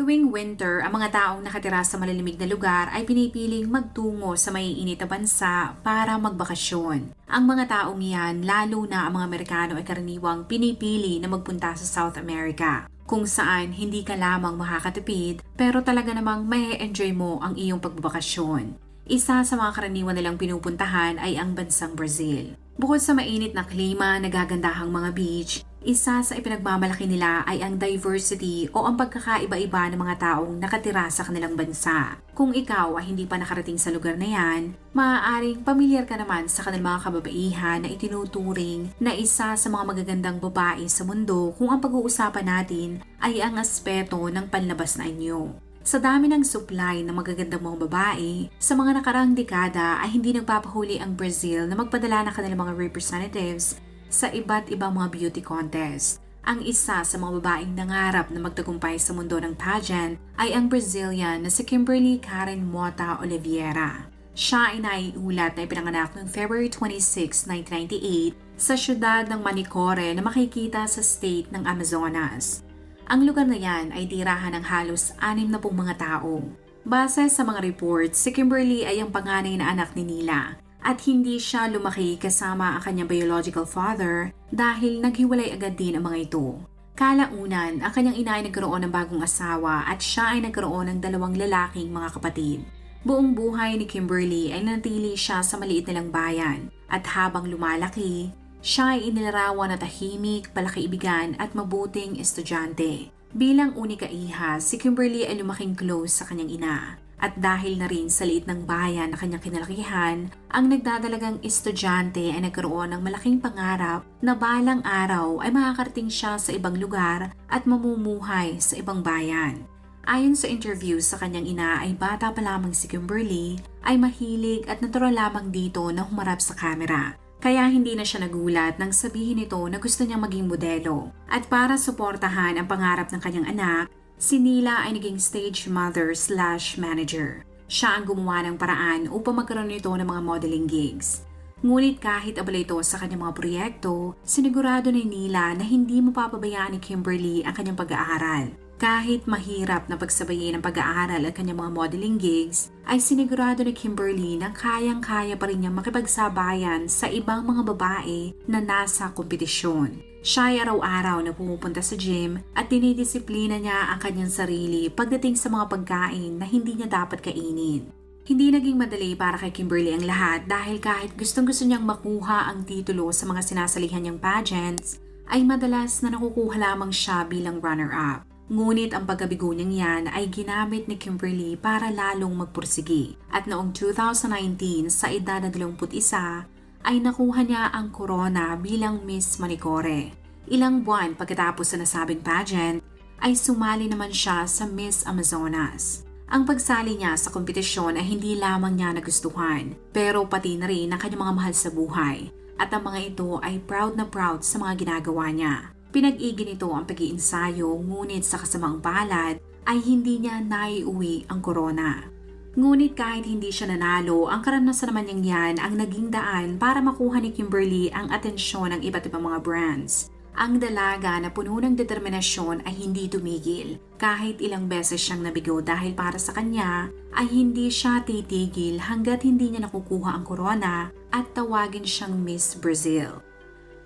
Tuwing winter, ang mga taong nakatira sa malalimig na lugar ay pinipiling magtungo sa maiinit na bansa para magbakasyon. Ang mga taong yan, lalo na ang mga Amerikano ay karaniwang pinipili na magpunta sa South America kung saan hindi ka lamang makakatipid pero talaga namang may enjoy mo ang iyong pagbabakasyon. Isa sa mga karaniwan nilang pinupuntahan ay ang bansang Brazil. Bukod sa mainit na klima, nagagandahang mga beach, isa sa ipinagmamalaki nila ay ang diversity o ang pagkakaiba-iba ng mga taong nakatira sa kanilang bansa. Kung ikaw ay hindi pa nakarating sa lugar na yan, maaaring pamilyar ka naman sa kanilang mga kababaihan na itinuturing na isa sa mga magagandang babae sa mundo kung ang pag-uusapan natin ay ang aspeto ng panlabas na inyo. Sa dami ng supply ng magagandang mga babae, sa mga nakaraang dekada ay hindi nagpapahuli ang Brazil na magpadala ng kanilang mga representatives sa iba't ibang mga beauty contest. Ang isa sa mga babaeng nangarap na magtagumpay sa mundo ng pageant ay ang Brazilian na si Kimberly Karen Mota Oliveira. Siya ay naiulat na ipinanganak noong February 26, 1998 sa syudad ng Manicore na makikita sa state ng Amazonas. Ang lugar na yan ay tirahan ng halos anim na pong mga tao. Base sa mga reports, si Kimberly ay ang panganay na anak ni Nila at hindi siya lumaki kasama ang kanyang biological father dahil naghiwalay agad din ang mga ito. Kalaunan, ang kanyang ina ay nagkaroon ng bagong asawa at siya ay nagkaroon ng dalawang lalaking mga kapatid. Buong buhay ni Kimberly ay nanatili siya sa maliit nilang bayan at habang lumalaki, siya ay inilarawan na tahimik, palakiibigan at mabuting estudyante. Bilang unika iha, si Kimberly ay lumaking close sa kanyang ina. At dahil na rin sa liit ng bayan na kanyang kinalakihan, ang nagdadalagang estudyante ay nagkaroon ng malaking pangarap na balang araw ay makakarating siya sa ibang lugar at mamumuhay sa ibang bayan. Ayon sa interview sa kanyang ina ay bata pa lamang si Kimberly ay mahilig at natural lamang dito na humarap sa kamera. Kaya hindi na siya nagulat nang sabihin nito na gusto niyang maging modelo. At para suportahan ang pangarap ng kanyang anak, Si Nila ay naging stage mother slash manager. Siya ang gumawa ng paraan upang magkaroon nito ng mga modeling gigs. Ngunit kahit abala ito sa kanyang mga proyekto, sinigurado ni Nila na hindi mapapabayaan ni Kimberly ang kanyang pag-aaral. Kahit mahirap na pagsabayin ang pag-aaral at kanyang mga modeling gigs, ay sinigurado ni Kimberly na kayang-kaya pa rin niyang makipagsabayan sa ibang mga babae na nasa kompetisyon. Siya ay araw-araw na pumupunta sa gym at dinidisiplina niya ang kanyang sarili pagdating sa mga pagkain na hindi niya dapat kainin. Hindi naging madali para kay Kimberly ang lahat dahil kahit gustong gusto niyang makuha ang titulo sa mga sinasalihan niyang pageants, ay madalas na nakukuha lamang siya bilang runner-up. Ngunit ang pagkabigo niyang yan ay ginamit ni Kimberly para lalong magpursigi. At noong 2019, sa edad na 21, ay nakuha niya ang corona bilang Miss Manicore. Ilang buwan pagkatapos sa nasabing pageant, ay sumali naman siya sa Miss Amazonas. Ang pagsali niya sa kompetisyon ay hindi lamang niya nagustuhan, pero pati na rin ang kanyang mga mahal sa buhay. At ang mga ito ay proud na proud sa mga ginagawa niya. Pinag-igi nito ang pag-iinsayo ngunit sa kasamaang palad ay hindi niya naiuwi ang corona. Ngunit kahit hindi siya nanalo, ang karanasan naman niyang yan ang naging daan para makuha ni Kimberly ang atensyon ng iba't ibang mga brands. Ang dalaga na puno ng determinasyon ay hindi tumigil. Kahit ilang beses siyang nabigo dahil para sa kanya ay hindi siya titigil hanggat hindi niya nakukuha ang corona at tawagin siyang Miss Brazil.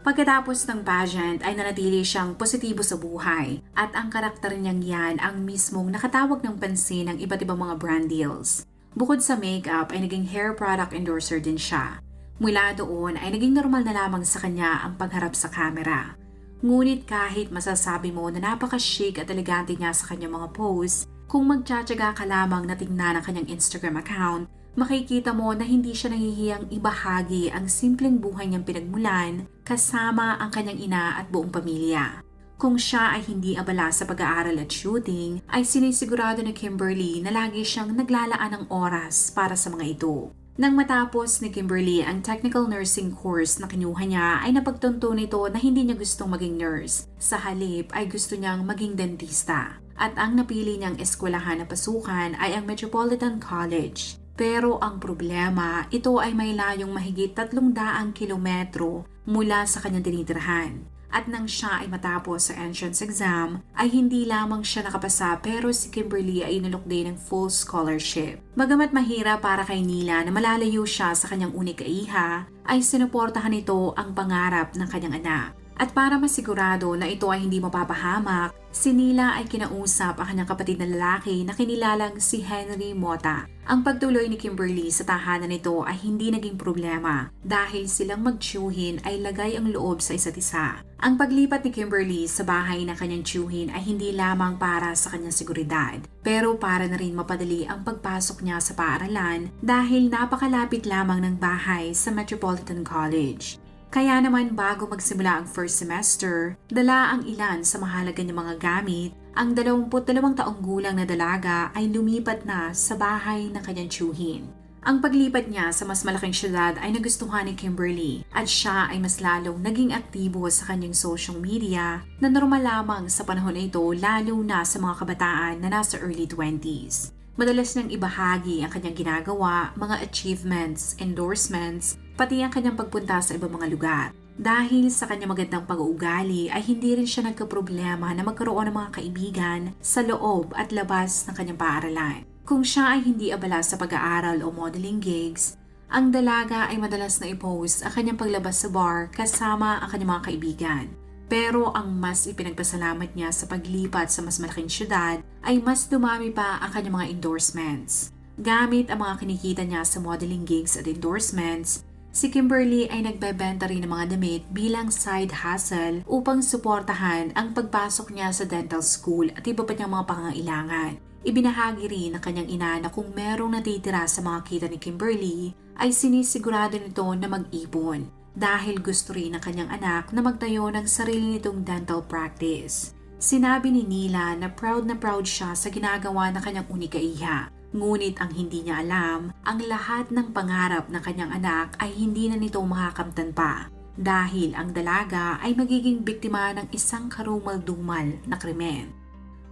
Pagkatapos ng pageant ay nanatili siyang positibo sa buhay at ang karakter niyang yan ang mismong nakatawag ng pansin ng iba't ibang mga brand deals. Bukod sa makeup ay naging hair product endorser din siya. Mula doon ay naging normal na lamang sa kanya ang pagharap sa camera. Ngunit kahit masasabi mo na napaka-chic at elegante niya sa kanyang mga posts, kung magtsatsaga ka lamang na tingnan ang kanyang Instagram account, makikita mo na hindi siya nahihiyang ibahagi ang simpleng buhay niyang pinagmulan kasama ang kanyang ina at buong pamilya. Kung siya ay hindi abala sa pag-aaral at shooting, ay sinisigurado ni Kimberly na lagi siyang naglalaan ng oras para sa mga ito. Nang matapos ni Kimberly ang technical nursing course na kinuha niya ay napagtunto nito na hindi niya gustong maging nurse. Sa halip ay gusto niyang maging dentista. At ang napili niyang eskwelahan na pasukan ay ang Metropolitan College. Pero ang problema, ito ay may layong mahigit 300 kilometro mula sa kanyang tinitirahan. At nang siya ay matapos sa entrance exam, ay hindi lamang siya nakapasa pero si Kimberly ay inalok din ng full scholarship. Bagamat mahirap para kay Nila na malalayo siya sa kanyang unika iha, ay sinuportahan nito ang pangarap ng kanyang anak. At para masigurado na ito ay hindi mapapahamak, si Nila ay kinausap ang kanyang kapatid na lalaki na kinilalang si Henry Mota. Ang pagtuloy ni Kimberly sa tahanan nito ay hindi naging problema dahil silang magtiyuhin ay lagay ang loob sa isa't isa. Ang paglipat ni Kimberly sa bahay ng kanyang tiyuhin ay hindi lamang para sa kanyang seguridad, pero para na rin mapadali ang pagpasok niya sa paaralan dahil napakalapit lamang ng bahay sa Metropolitan College. Kaya naman bago magsimula ang first semester, dala ang ilan sa mahalaga niyang mga gamit, ang 22 taong gulang na dalaga ay lumipat na sa bahay ng kanyang tiyuhin. Ang paglipat niya sa mas malaking syudad ay nagustuhan ni Kimberly at siya ay mas lalong naging aktibo sa kanyang social media na normal lamang sa panahon na ito lalo na sa mga kabataan na nasa early 20s. Madalas niyang ibahagi ang kanyang ginagawa, mga achievements, endorsements, pati ang kanyang pagpunta sa ibang mga lugar. Dahil sa kanyang magandang pag-uugali ay hindi rin siya nagkaproblema na magkaroon ng mga kaibigan sa loob at labas ng kanyang paaralan. Kung siya ay hindi abala sa pag-aaral o modeling gigs, ang dalaga ay madalas na i-post ang kanyang paglabas sa bar kasama ang kanyang mga kaibigan. Pero ang mas ipinagpasalamat niya sa paglipat sa mas malaking syudad ay mas dumami pa ang kanyang mga endorsements. Gamit ang mga kinikita niya sa modeling gigs at endorsements, si Kimberly ay nagbebenta rin ng mga damit bilang side hustle upang suportahan ang pagpasok niya sa dental school at iba pa niyang mga pangangailangan. Ibinahagi rin ng kanyang ina na kung merong natitira sa mga kita ni Kimberly ay sinisigurado nito na mag-ipon dahil gusto rin ng kanyang anak na magtayo ng sarili nitong dental practice. Sinabi ni Nila na proud na proud siya sa ginagawa ng kanyang unika iha. Ngunit ang hindi niya alam, ang lahat ng pangarap ng kanyang anak ay hindi na nito makakamtan pa dahil ang dalaga ay magiging biktima ng isang karumal-dumal na krimen.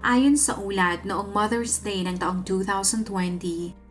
Ayon sa ulat noong Mother's Day ng taong 2020,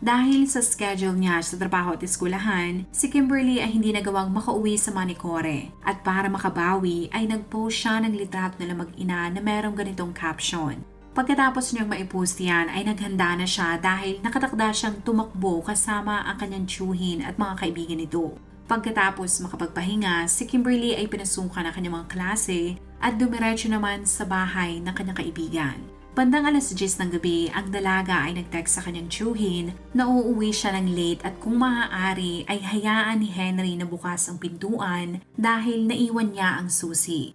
dahil sa schedule niya sa trabaho at eskwelahan, si Kimberly ay hindi nagawang makauwi sa Manicore at para makabawi ay nag-post siya ng litrato nila mag-ina na merong ganitong caption. Pagkatapos niyang maipost yan ay naghanda na siya dahil nakatakda siyang tumakbo kasama ang kanyang tiyuhin at mga kaibigan nito. Pagkatapos makapagpahinga, si Kimberly ay pinasukan ang kanyang mga klase at dumiretso naman sa bahay ng kanyang kaibigan. Bandang alas 10 ng gabi, ang dalaga ay nag-text sa kanyang tiyuhin na uuwi siya ng late at kung maaari ay hayaan ni Henry na bukas ang pintuan dahil naiwan niya ang susi.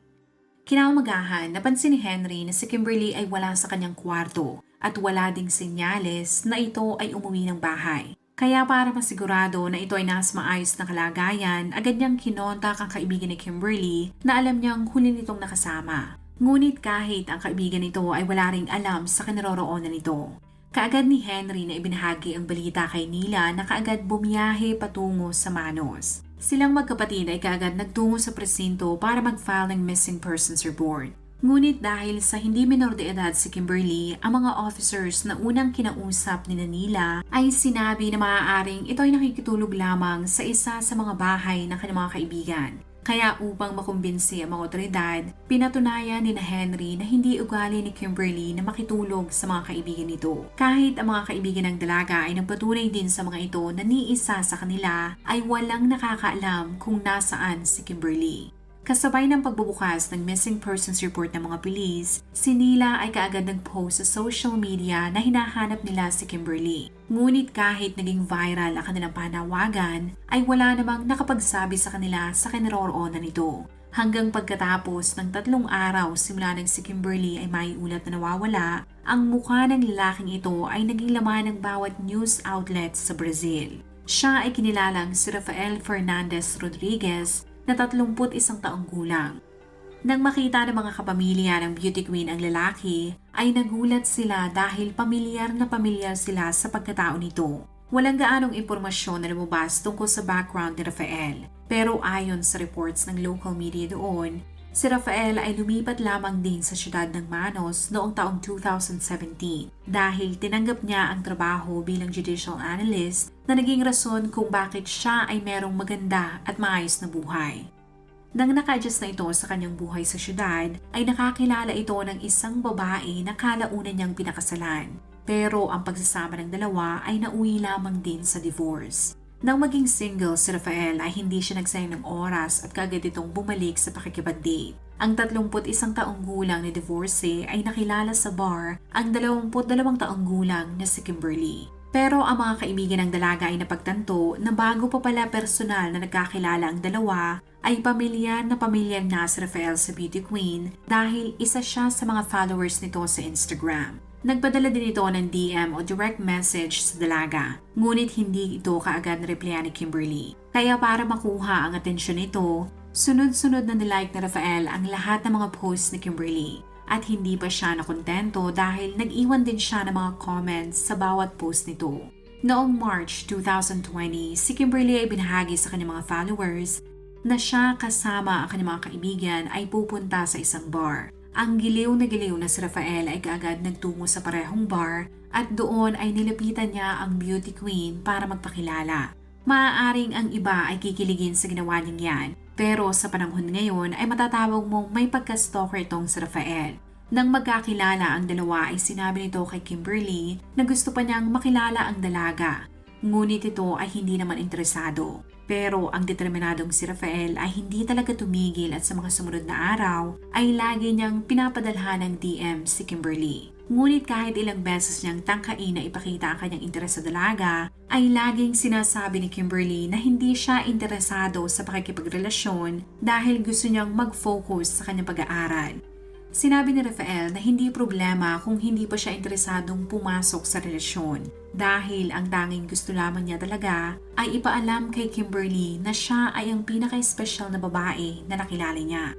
Kinaumagahan, napansin ni Henry na si Kimberly ay wala sa kanyang kwarto at wala ding senyales na ito ay umuwi ng bahay. Kaya para masigurado na ito ay nasa maayos na kalagayan, agad niyang kinontak ang kaibigan ni Kimberly na alam niyang huli nitong nakasama. Ngunit kahit ang kaibigan nito ay wala ring alam sa kinaroroonan nito. Kaagad ni Henry na ibinahagi ang balita kay Nila na kaagad bumiyahe patungo sa Manos. Silang magkapatid ay kaagad nagtungo sa presinto para mag-file ng missing persons report. Ngunit dahil sa hindi minor de edad si Kimberly, ang mga officers na unang kinausap ni Nanila ay sinabi na maaaring ito ay nakikitulog lamang sa isa sa mga bahay ng kanyang mga kaibigan. Kaya upang makumbinsi ang mga otoridad, pinatunayan ni na Henry na hindi ugali ni Kimberly na makitulog sa mga kaibigan nito. Kahit ang mga kaibigan ng dalaga ay nagpatunay din sa mga ito na ni isa sa kanila ay walang nakakaalam kung nasaan si Kimberly. Kasabay ng pagbubukas ng missing persons report ng mga pulis, si Nila ay kaagad nag-post sa social media na hinahanap nila si Kimberly. Ngunit kahit naging viral ang kanilang panawagan, ay wala namang nakapagsabi sa kanila sa kinaroroonan nito. Hanggang pagkatapos ng tatlong araw simula nang si Kimberly ay may ulat na nawawala, ang mukha ng lalaking ito ay naging laman ng bawat news outlet sa Brazil. Siya ay kinilalang si Rafael Fernandez Rodriguez na 31 taong gulang. Nang makita ng mga kapamilya ng beauty queen ang lalaki, ay nagulat sila dahil pamilyar na pamilyar sila sa pagkatao nito. Walang gaanong impormasyon na lumabas tungkol sa background ni Rafael. Pero ayon sa reports ng local media doon, si Rafael ay lumipat lamang din sa siyudad ng Manos noong taong 2017 dahil tinanggap niya ang trabaho bilang judicial analyst na naging rason kung bakit siya ay merong maganda at maayos na buhay. Nang naka-adjust na ito sa kanyang buhay sa syudad, ay nakakilala ito ng isang babae na kalaunan niyang pinakasalan. Pero ang pagsasama ng dalawa ay nauwi lamang din sa divorce. Nang maging single si Rafael ay hindi siya nagsayang ng oras at kagad itong bumalik sa pakikipag-date. Ang 31 taong gulang ni divorcee ay nakilala sa bar ang 22 taong gulang na si Kimberly. Pero ang mga kaibigan ng dalaga ay napagtanto na bago pa pala personal na nagkakilala ang dalawa, ay pamilyar na pamilyar na si Rafael sa Beauty Queen dahil isa siya sa mga followers nito sa Instagram. Nagpadala din ito ng DM o direct message sa dalaga, ngunit hindi ito kaagad na ni Kimberly. Kaya para makuha ang atensyon nito, sunod-sunod na nilike ni Rafael ang lahat ng mga posts ni Kimberly at hindi pa siya nakontento dahil nag-iwan din siya ng mga comments sa bawat post nito. Noong March 2020, si Kimberly ay binahagi sa kanyang mga followers na siya kasama ang kanyang mga kaibigan ay pupunta sa isang bar. Ang giliw na giliw na si Rafael ay kaagad nagtungo sa parehong bar at doon ay nilapitan niya ang beauty queen para magpakilala. Maaaring ang iba ay kikiligin sa ginawa niyang yan pero sa panahon ngayon ay matatawag mong may pagka-stalker itong si Rafael. Nang magkakilala ang dalawa ay sinabi nito kay Kimberly na gusto pa niyang makilala ang dalaga. Ngunit ito ay hindi naman interesado. Pero ang determinadong si Rafael ay hindi talaga tumigil at sa mga sumunod na araw ay lagi niyang pinapadalhan ng DM si Kimberly. Ngunit kahit ilang beses niyang tangkain na ipakita ang kanyang interes sa dalaga, ay laging sinasabi ni Kimberly na hindi siya interesado sa pakikipagrelasyon dahil gusto niyang mag-focus sa kanyang pag-aaral. Sinabi ni Rafael na hindi problema kung hindi pa siya interesadong pumasok sa relasyon dahil ang tanging gusto lamang niya talaga ay ipaalam kay Kimberly na siya ay ang pinaka-special na babae na nakilala niya.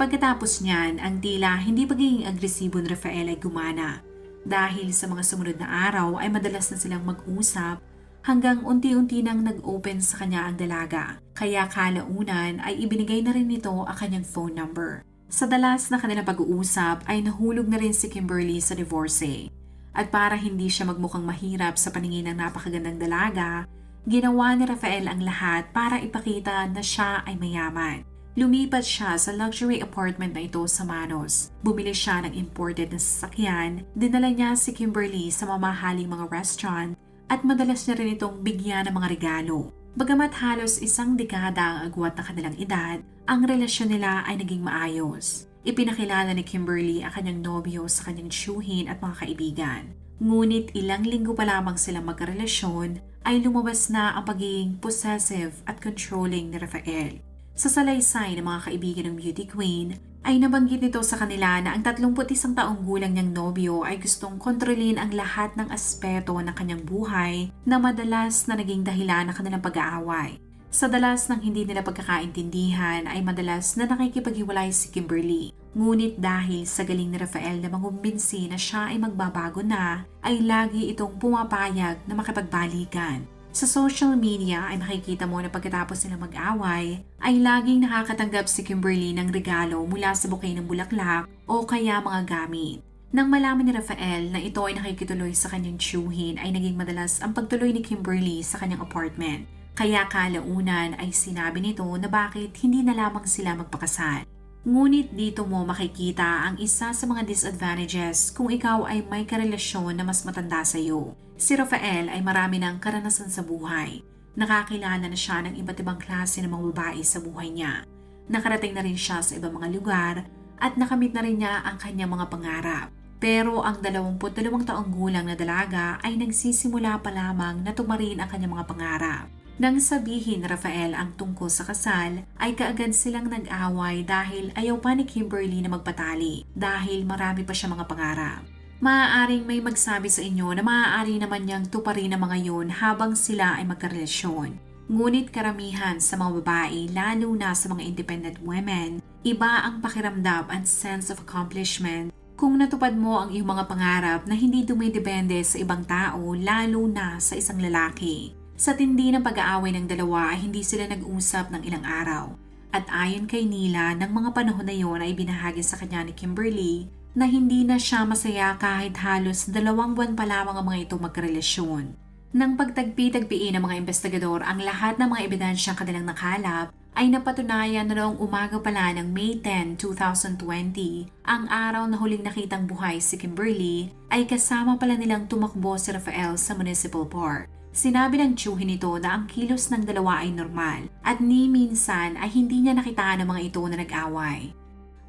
Pagkatapos niyan, ang tila hindi pagiging agresibo ni Rafael ay gumana. Dahil sa mga sumunod na araw ay madalas na silang mag-usap hanggang unti-unti nang nag-open sa kanya ang dalaga. Kaya kalaunan ay ibinigay na rin nito ang kanyang phone number. Sa dalas na kanilang pag-uusap ay nahulog na rin si Kimberly sa divorce. At para hindi siya magmukhang mahirap sa paningin ng napakagandang dalaga, ginawa ni Rafael ang lahat para ipakita na siya ay mayaman. Lumipat siya sa luxury apartment na ito sa Manos. Bumili siya ng imported na sasakyan, dinala niya si Kimberly sa mamahaling mga restaurant at madalas niya rin itong bigyan ng mga regalo. Bagamat halos isang dekada ang agwat ng kanilang edad, ang relasyon nila ay naging maayos. Ipinakilala ni Kimberly ang kanyang nobyo sa kanyang tiyuhin at mga kaibigan. Ngunit ilang linggo pa lamang silang magkarelasyon ay lumabas na ang pagiging possessive at controlling ni Rafael. Sa salaysay ng mga kaibigan ng beauty queen, ay nabanggit nito sa kanila na ang 31 taong gulang niyang nobyo ay gustong kontrolin ang lahat ng aspeto ng kanyang buhay na madalas na naging dahilan ng kanilang pag-aaway. Sa dalas ng hindi nila pagkakaintindihan ay madalas na nakikipaghiwalay si Kimberly. Ngunit dahil sa galing ni Rafael na mangumbinsi na siya ay magbabago na, ay lagi itong pumapayag na makipagbalikan. Sa social media ay makikita mo na pagkatapos nila mag-away, ay laging nakakatanggap si Kimberly ng regalo mula sa bouquet ng bulaklak o kaya mga gamit. Nang malaman ni Rafael na ito ay nakikituloy sa kanyang tiyuhin ay naging madalas ang pagtuloy ni Kimberly sa kanyang apartment. Kaya kalaunan ay sinabi nito na bakit hindi na lamang sila magpakasal. Ngunit dito mo makikita ang isa sa mga disadvantages kung ikaw ay may karelasyon na mas matanda sa iyo. Si Rafael ay marami ng karanasan sa buhay. Nakakilala na siya ng iba't ibang klase ng mga babae sa buhay niya. Nakarating na rin siya sa ibang mga lugar at nakamit na rin niya ang kanyang mga pangarap. Pero ang 22 taong gulang na dalaga ay nagsisimula pa lamang na tumarin ang kanyang mga pangarap. Nang sabihin Rafael ang tungkol sa kasal, ay kaagad silang nag-away dahil ayaw pa ni Kimberly na magpatali dahil marami pa siya mga pangarap. Maaaring may magsabi sa inyo na maaari naman niyang tuparin ang mga yun habang sila ay magkarelasyon. Ngunit karamihan sa mga babae, lalo na sa mga independent women, Iba ang pakiramdam and sense of accomplishment kung natupad mo ang iyong mga pangarap na hindi dumidepende sa ibang tao lalo na sa isang lalaki. Sa tindi ng pag-aaway ng dalawa ay hindi sila nag-usap ng ilang araw. At ayon kay Nila, ng mga panahon na yon ay binahagi sa kanya ni Kimberly na hindi na siya masaya kahit halos dalawang buwan pa lamang ang mga ito magkarelasyon. Nang pagtagpi-tagpiin ng mga investigador ang lahat ng mga ebidensyang kanilang nakalap, ay napatunayan na noong umaga pala ng May 10, 2020, ang araw na huling nakitang buhay si Kimberly ay kasama pala nilang tumakbo si Rafael sa Municipal Park. Sinabi ng tiyuhin nito na ang kilos ng dalawa ay normal at ni minsan ay hindi niya nakitaan ng mga ito na nag-away.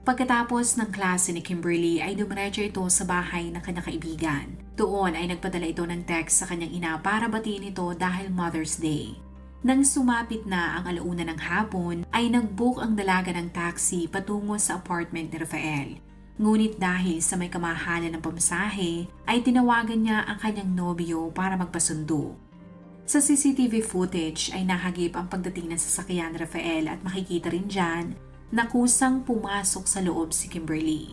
Pagkatapos ng klase ni Kimberly ay dumiretso ito sa bahay ng kanyang kaibigan. Doon ay nagpadala ito ng text sa kanyang ina para batiin ito dahil Mother's Day. Nang sumapit na ang alauna ng hapon, ay nag-book ang dalaga ng taxi patungo sa apartment ni Rafael. Ngunit dahil sa may kamahalan ng pamasahe, ay tinawagan niya ang kanyang nobyo para magpasundo. Sa CCTV footage ay nahagip ang pagdating ng sasakyan Rafael at makikita rin dyan na kusang pumasok sa loob si Kimberly.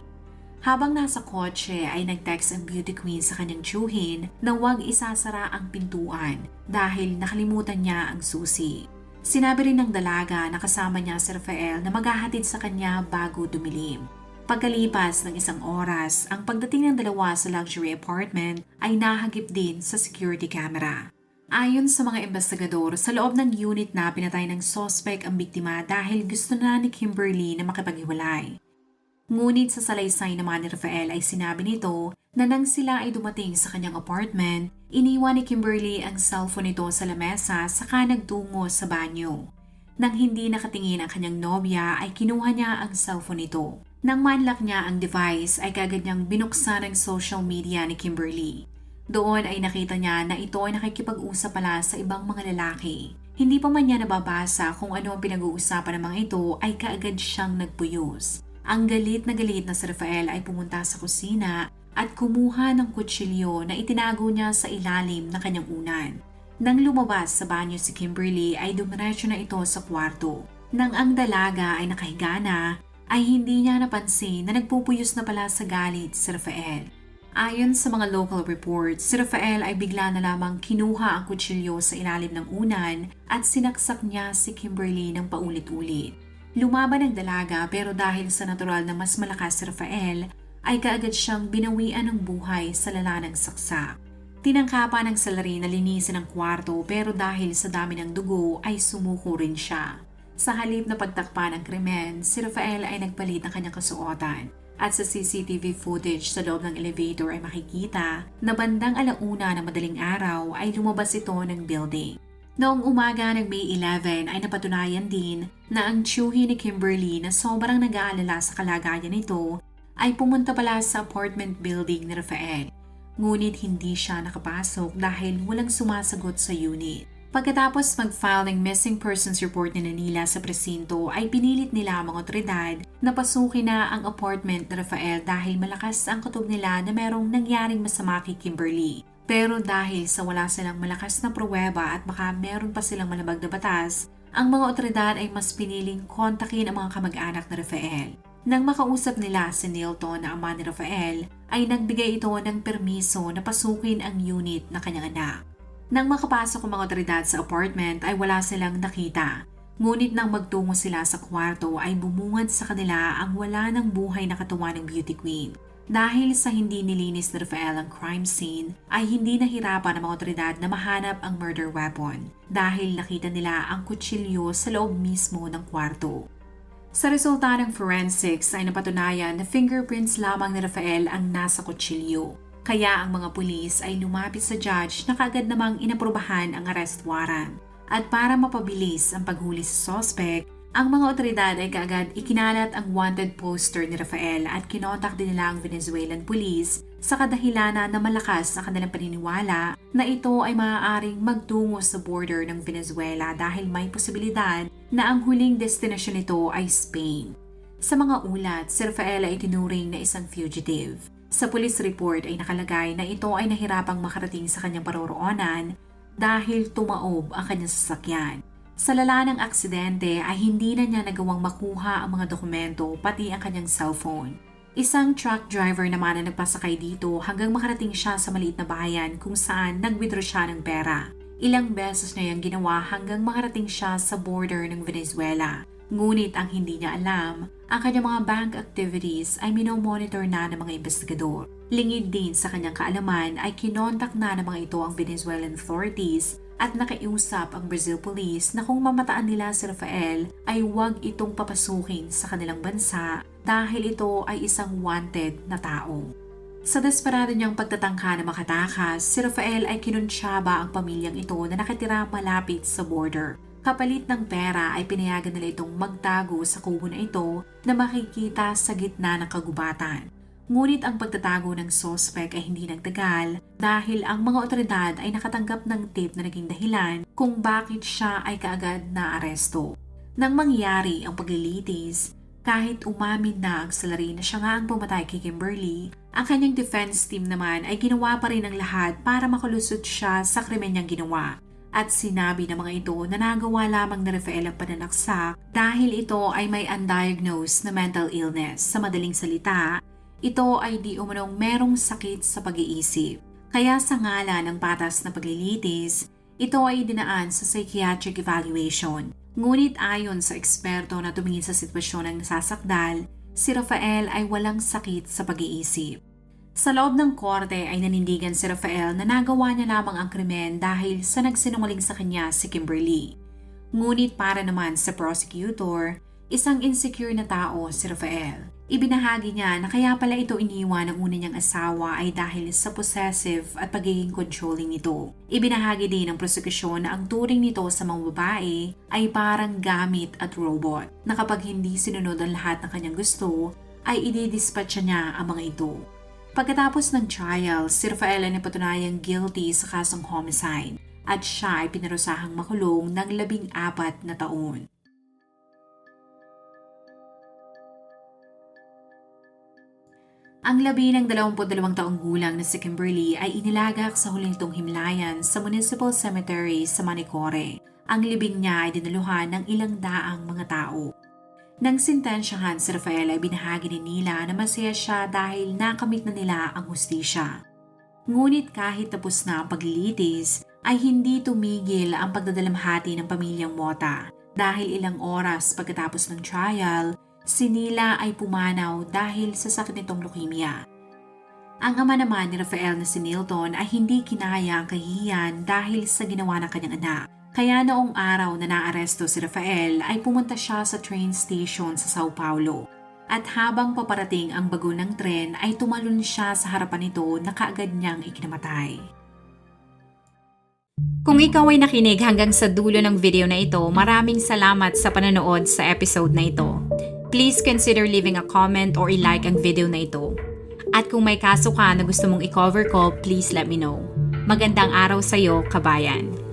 Habang nasa kotse ay nag-text ang beauty queen sa kanyang tiyuhin na huwag isasara ang pintuan dahil nakalimutan niya ang susi. Sinabi rin ng dalaga na kasama niya si Rafael na maghahatid sa kanya bago dumilim. Pagkalipas ng isang oras, ang pagdating ng dalawa sa luxury apartment ay nahagip din sa security camera. Ayon sa mga investigador, sa loob ng unit na pinatay ng suspect ang biktima dahil gusto na ni Kimberly na makipaghiwalay. Ngunit sa salaysay naman ni Rafael ay sinabi nito na nang sila ay dumating sa kanyang apartment, iniwan ni Kimberly ang cellphone nito sa lamesa saka nagtungo sa banyo. Nang hindi nakatingin ang kanyang nobya ay kinuha niya ang cellphone nito. Nang manlock niya ang device ay kagad niyang binuksan ang social media ni Kimberly. Doon ay nakita niya na ito ay nakikipag-usap pala sa ibang mga lalaki. Hindi pa man niya nababasa kung ano ang pinag-uusapan ng mga ito ay kaagad siyang nagpuyos. Ang galit na galit na si Rafael ay pumunta sa kusina at kumuha ng kutsilyo na itinago niya sa ilalim ng kanyang unan. Nang lumabas sa banyo si Kimberly ay dumiretso na ito sa kwarto. Nang ang dalaga ay nakahiga na, ay hindi niya napansin na nagpupuyos na pala sa galit si Rafael. Ayon sa mga local reports, si Rafael ay bigla na lamang kinuha ang kutsilyo sa ilalim ng unan at sinaksak niya si Kimberly ng paulit-ulit. Lumaban ang dalaga pero dahil sa natural na mas malakas si Rafael, ay kaagad siyang binawian ng buhay sa lala saksak. Tinangkapan ng salari na linisin ang kwarto pero dahil sa dami ng dugo ay sumuko rin siya. Sa halip na pagtakpan ng krimen, si Rafael ay nagpalit ng kanyang kasuotan. At sa CCTV footage sa loob ng elevator ay makikita na bandang alauna ng madaling araw ay lumabas ito ng building. Noong umaga ng May 11 ay napatunayan din na ang tiyuhi ni Kimberly na sobrang nag-aalala sa kalagayan nito ay pumunta pala sa apartment building ni Rafael. Ngunit hindi siya nakapasok dahil walang sumasagot sa unit. Pagkatapos mag-file ng missing persons report ni Nanila sa presinto ay pinilit nila ang mga otoridad na pasukin na ang apartment ni Rafael dahil malakas ang kutob nila na merong nangyaring masama kay Kimberly. Pero dahil sa wala silang malakas na pruweba at baka meron pa silang malabag na batas, ang mga otoridad ay mas piniling kontakin ang mga kamag-anak ni Rafael. Nang makausap nila si Nilton na ama ni Rafael, ay nagbigay ito ng permiso na pasukin ang unit na kanyang anak. Nang makapasok ang mga otoridad sa apartment ay wala silang nakita. Ngunit nang magtungo sila sa kwarto ay bumungad sa kanila ang wala ng buhay na katawan ng beauty queen. Dahil sa hindi nilinis ni Rafael ang crime scene, ay hindi nahirapan ng mga otoridad na mahanap ang murder weapon dahil nakita nila ang kutsilyo sa loob mismo ng kwarto. Sa resulta ng forensics ay napatunayan na fingerprints lamang ni Rafael ang nasa kutsilyo. Kaya ang mga pulis ay lumapit sa judge na kagad namang inaprubahan ang arrest warrant. At para mapabilis ang paghuli sa suspect, ang mga otoridad ay kaagad ikinalat ang wanted poster ni Rafael at kinontak din nila ang Venezuelan police sa kadahilanan na malakas ang kanilang paniniwala na ito ay maaaring magtungo sa border ng Venezuela dahil may posibilidad na ang huling destinasyon nito ay Spain. Sa mga ulat, si Rafael ay tinuring na isang fugitive. Sa police report ay nakalagay na ito ay nahirapang makarating sa kanyang paroroonan dahil tumaob ang kanyang sasakyan. Sa lala ng aksidente ay hindi na niya nagawang makuha ang mga dokumento pati ang kanyang cellphone. Isang truck driver naman na nagpasakay dito hanggang makarating siya sa maliit na bayan kung saan nag-withdraw siya ng pera. Ilang beses niya yung ginawa hanggang makarating siya sa border ng Venezuela. Ngunit ang hindi niya alam, ang kanyang mga bank activities ay minomonitor na ng mga investigador. Lingid din sa kanyang kaalaman ay kinontak na ng mga ito ang Venezuelan authorities at nakiusap ang Brazil Police na kung mamataan nila si Rafael ay huwag itong papasukin sa kanilang bansa dahil ito ay isang wanted na tao. Sa desperado niyang pagtatangka na makatakas, si Rafael ay kinunsyaba ang pamilyang ito na nakatira malapit sa border. Kapalit ng pera ay pinayagan nila itong magtago sa kubo na ito na makikita sa gitna ng kagubatan. Ngunit ang pagtatago ng sospek ay hindi nagtagal dahil ang mga otoridad ay nakatanggap ng tip na naging dahilan kung bakit siya ay kaagad na aresto. Nang mangyari ang paglilitis, kahit umamin na ang salari na siya nga ang pumatay kay Kimberly, ang kanyang defense team naman ay ginawa pa rin ang lahat para makalusot siya sa krimen niyang ginawa. At sinabi ng mga ito na nagawa lamang ni Rafael ang pananaksak dahil ito ay may undiagnosed na mental illness. Sa madaling salita, ito ay di umanong merong sakit sa pag-iisip. Kaya sa ngala ng patas na paglilitis, ito ay dinaan sa psychiatric evaluation. Ngunit ayon sa eksperto na tumingin sa sitwasyon ng nasasakdal, si Rafael ay walang sakit sa pag-iisip. Sa loob ng korte ay nanindigan si Rafael na nagawa niya lamang ang krimen dahil sa nagsinungaling sa kanya si Kimberly. Ngunit para naman sa prosecutor, isang insecure na tao si Rafael. Ibinahagi niya na kaya pala ito iniwan ng una niyang asawa ay dahil sa possessive at pagiging controlling nito. Ibinahagi din ng prosekusyon na ang turing nito sa mga babae ay parang gamit at robot na kapag hindi sinunod ang lahat ng kanyang gusto ay ididispatcha niya ang mga ito. Pagkatapos ng trial, si Rafael ay napatunayang guilty sa kasong homicide at siya ay pinarusahang makulong ng labing apat na taon. Ang labi ng 22 taong gulang na si Kimberly ay inilagak sa huling nitong himlayan sa Municipal Cemetery sa Manicore. Ang libing niya ay dinaluhan ng ilang daang mga tao. Nang sintensyahan si Rafael ay binahagi ni Nila na masaya siya dahil nakamit na nila ang hustisya. Ngunit kahit tapos na ang paglilitis, ay hindi tumigil ang pagdadalamhati ng pamilyang Mota dahil ilang oras pagkatapos ng trial, si Nila ay pumanaw dahil sa sakit nitong leukemia. Ang ama naman ni Rafael na si Nilton ay hindi kinaya ang kahihiyan dahil sa ginawa ng kanyang anak. Kaya noong araw na naaresto si Rafael ay pumunta siya sa train station sa Sao Paulo. At habang paparating ang bago ng tren ay tumalon siya sa harapan nito na kaagad niyang ikinamatay. Kung ikaw ay nakinig hanggang sa dulo ng video na ito, maraming salamat sa panonood sa episode na ito. Please consider leaving a comment or i-like ang video na ito. At kung may kaso ka na gusto mong i-cover ko, please let me know. Magandang araw sa'yo, kabayan.